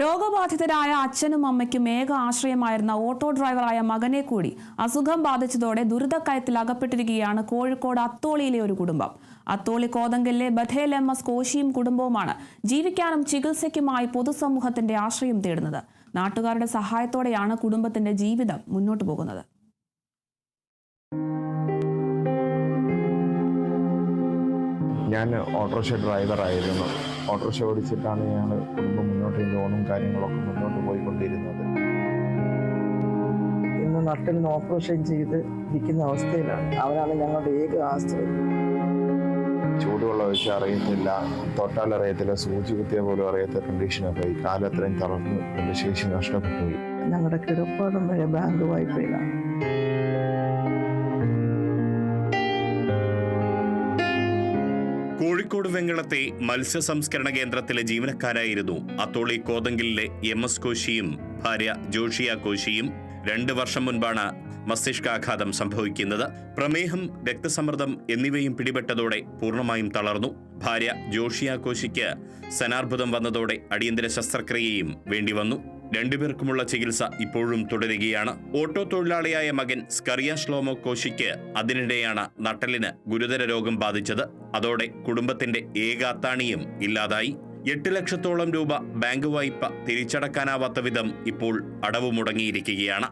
രോഗബാധിതരായ അച്ഛനും അമ്മയ്ക്കും ഏക ആശ്രയമായിരുന്ന ഓട്ടോ ഡ്രൈവറായ മകനെ കൂടി അസുഖം ബാധിച്ചതോടെ ദുരിതക്കയത്തിൽ അകപ്പെട്ടിരിക്കുകയാണ് കോഴിക്കോട് അത്തോളിയിലെ ഒരു കുടുംബം. അത്തോളി കോതങ്കലിലെ ബഥേൽ എം എസ് കോശിയും കുടുംബവുമാണ് ജീവിക്കാനും ചികിത്സയ്ക്കുമായി പൊതുസമൂഹത്തിന്റെ ആശ്രയം തേടുന്നത്. നാട്ടുകാരുടെ സഹായത്തോടെയാണ് കുടുംബത്തിന്റെ ജീവിതം മുന്നോട്ടു പോകുന്നത്. ഞാൻ ഓട്ടോറിക്ഷ ഡ്രൈവറായിരുന്നു ഓട്ടോറിക്ഷ ഓടിച്ചിട്ടാണ് ഞങ്ങൾ കുടുംബം മുന്നോട്ട് ലോണും കാര്യങ്ങളൊക്കെ മുന്നോട്ട് പോയിക്കൊണ്ടിരുന്നത്. ഇന്ന് നട്ടലിന് ഓപ്പറേഷൻ ചെയ്ത് ഇരിക്കുന്ന അവസ്ഥയിലാണ്. അവരാണ് ഞങ്ങളുടെ ഏക ആശ്രയം. ചൂടുവെള്ളം ഒഴിച്ച് അറിയത്തില്ല. തൊട്ടാലറിയത്തില്ല സൂചി കുത്തിയ പോലും അറിയാത്ത കണ്ടീഷനൊക്കെ ഈ കാലത്രയും തളർന്നു ശേഷി നഷ്ടപ്പെട്ടു പോയി. ഞങ്ങളുടെ കിടപ്പാടം വരെ ബാങ്ക് വായ്പയിലാണ് കോഴിക്കോട് വെങ്ങളത്തെ മത്സ്യ സംസ്കരണ കേന്ദ്രത്തിലെ ജീവനക്കാരായിരുന്നു അത്തോളി കോതങ്കിലെ എം എസ് കോശിയും ഭാര്യ ജോഷിയ കോശിയും. രണ്ട് വർഷം മുൻപാണ് മസ്തിഷ്കാഘാതം സംഭവിക്കുന്നത്. പ്രമേഹം രക്തസമ്മർദ്ദം എന്നിവയും പിടിപെട്ടതോടെ പൂർണമായും തളർന്നു. ഭാര്യ ജോഷിയ കോശിക്ക് സനാർബുദം വന്നതോടെ അടിയന്തര ശസ്ത്രക്രിയയും വേണ്ടിവന്നു. രണ്ടുപേർക്കുമുള്ള ചികിത്സ ഇപ്പോഴും തുടരുകയാണ്. ഓട്ടോ തൊഴിലാളിയായ മകൻ സ്കറിയ ശ്ലോമോ കോശിക്ക് അതിനിടെയാണ് നട്ടലിന് ഗുരുതര രോഗം ബാധിച്ചത്. അതോടെ കുടുംബത്തിന്റെ ഏക അത്താണിയും ഇല്ലാതായി. എട്ട് ലക്ഷത്തോളം രൂപ ബാങ്ക് വായ്പ തിരിച്ചടക്കാനാവാത്ത വിധം ഇപ്പോൾ അടവ് മുടങ്ങിയിരിക്കുകയാണ്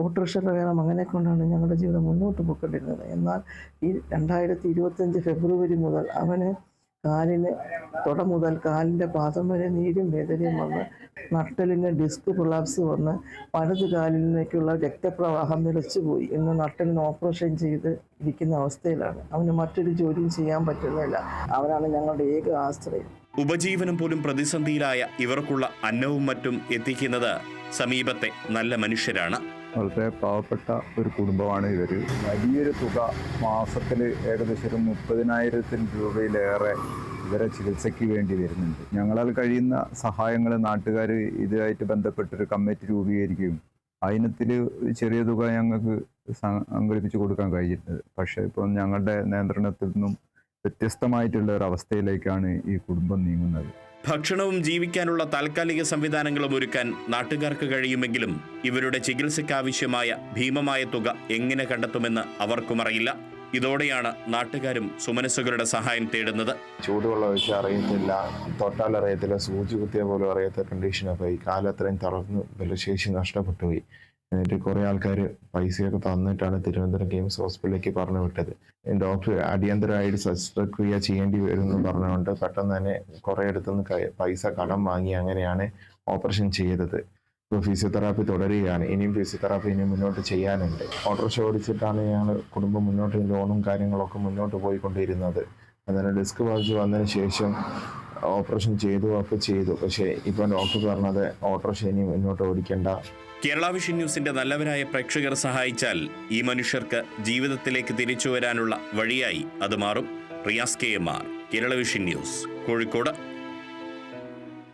ഓട്ടോറിക്ഷ വേണം മകനെ കൊണ്ടാണ് ഞങ്ങളുടെ ജീവിതം മുന്നോട്ട് പോയിക്കൊണ്ടിരുന്നത്. എന്നാൽ ഈ രണ്ടായിരത്തി ഇരുപത്തഞ്ച് ഫെബ്രുവരി മുതൽ അവന് കാലിന് തുട മുതൽ കാലിന്റെ പാദം വരെ നീരും വേദനയും വന്ന് നട്ടലിന് ഡിസ്ക് പ്രൊലാപ്സ് വന്ന് വലത് കാലിലേക്കുള്ള രക്തപ്രവാഹം നിലച്ചുപോയി ഇന്ന് നട്ടലിന് ഓപ്പറേഷൻ ചെയ്ത് ഇരിക്കുന്ന അവസ്ഥയിലാണ്. അവന് മറ്റൊരു ജോലിയും ചെയ്യാൻ പറ്റുന്നില്ല. അവനാണ് ഞങ്ങളുടെ ഏക ആശ്രയം. ഉപജീവനം പോലും പ്രതിസന്ധിയിലായ ഇവർക്കുള്ള അന്നവും മറ്റും എത്തിക്കുന്നത് സമീപത്തെ നല്ല മനുഷ്യരാണ്. വളരെ പാവപ്പെട്ട ഒരു കുടുംബമാണ് ഇവർ വലിയൊരു തുക മാസത്തിൽ ഏകദേശം ഒരു മുപ്പതിനായിരത്തിന് രൂപയിലേറെ ഇവരെ ചികിത്സയ്ക്ക് വേണ്ടി വരുന്നുണ്ട്. ഞങ്ങളാൽ കഴിയുന്ന സഹായങ്ങൾ നാട്ടുകാർ ഇതുമായിട്ട് ബന്ധപ്പെട്ടൊരു കമ്മിറ്റി രൂപീകരിക്കുകയും അതിനത്തിൽ ചെറിയ തുക ഞങ്ങൾക്ക് സംഘടിപ്പിച്ച് കൊടുക്കാൻ കഴിഞ്ഞിട്ടുണ്ട്. പക്ഷേ ഇപ്പം ഞങ്ങളുടെ നിയന്ത്രണത്തിൽ നിന്നും വ്യത്യസ്തമായിട്ടുള്ള ഒരു അവസ്ഥയിലേക്കാണ് ഈ കുടുംബം നീങ്ങുന്നത്. ഭക്ഷണവും ജീവിക്കാനുള്ള താൽക്കാലിക സംവിധാനങ്ങളും ഒരുക്കാൻ നാട്ടുകാർക്ക് കഴിയുമെങ്കിലും ഇവരുടെ ചികിത്സയ്ക്കാവശ്യമായ ഭീമമായ തുക എങ്ങനെ കണ്ടെത്തുമെന്ന് അവർക്കും അറിയില്ല. ഇതോടെയാണ് നാട്ടുകാരും സുമനസ്സുകളുടെ സഹായം തേടുന്നത്. ചൂടുവെള്ളം ഒഴിച്ച് അറിയത്തില്ല. തൊട്ടാൽ അറിയത്തില്ല. സൂചി കുത്തിയ പോലും അറിയാത്ത കണ്ടീഷനൊക്കെ ഈ കാലത്രയും തളർന്നു. ബലശേഷി നഷ്ടപ്പെട്ടു പോയി എന്നിട്ട് കുറേ ആൾക്കാർ പൈസയൊക്കെ തന്നിട്ടാണ് തിരുവനന്തപുരം ഗെയിംസ് ഹോസ്പിറ്റലിലേക്ക് പറഞ്ഞു വിട്ടത്. ഡോക്ടർ അടിയന്തരമായിട്ട് ശസ്ത്രക്രിയ ചെയ്യേണ്ടി വരും എന്ന് പറഞ്ഞുകൊണ്ട് പെട്ടെന്ന് തന്നെ കുറേ അടുത്തുനിന്ന് പൈസ കടം വാങ്ങി അങ്ങനെയാണ് ഓപ്പറേഷൻ ചെയ്തത്. ഇപ്പോൾ ഫിസിയോതെറാപ്പി തുടരുകയാണ്. ഇനിയും ഫിസിയോതെറാപ്പി ഇനിയും മുന്നോട്ട് ചെയ്യാനുണ്ട്. ഓട്ടോറിക്ഷ ഓടിച്ചിട്ടാണ് ഞങ്ങൾ കുടുംബം മുന്നോട്ട് ലോണും കാര്യങ്ങളൊക്കെ മുന്നോട്ട് പോയിക്കൊണ്ടിരുന്നത്. അങ്ങനെ ഡിസ്ക് ബാധിച്ച് വന്നതിന് ശേഷം ഓപ്പറേഷൻ ചെയ്തു ഒക്കെ ചെയ്തു. പക്ഷേ ഇപ്പോൾ ഡോക്ടർ പറഞ്ഞത് ഓട്ടോറിക്ഷ ഇനി മുന്നോട്ട് ഓടിക്കേണ്ട. കേരള വിഷൻ ന്യൂസിന്റെ നല്ലവരായ പ്രേക്ഷകർ സഹായിച്ചാൽ ഈ മനുഷ്യർക്ക് ജീവിതത്തിലേക്ക് തിരിച്ചു വരാനുള്ള വഴിയായി അത് മാറും. Riyas K M R Kerala vision news Kozhikode.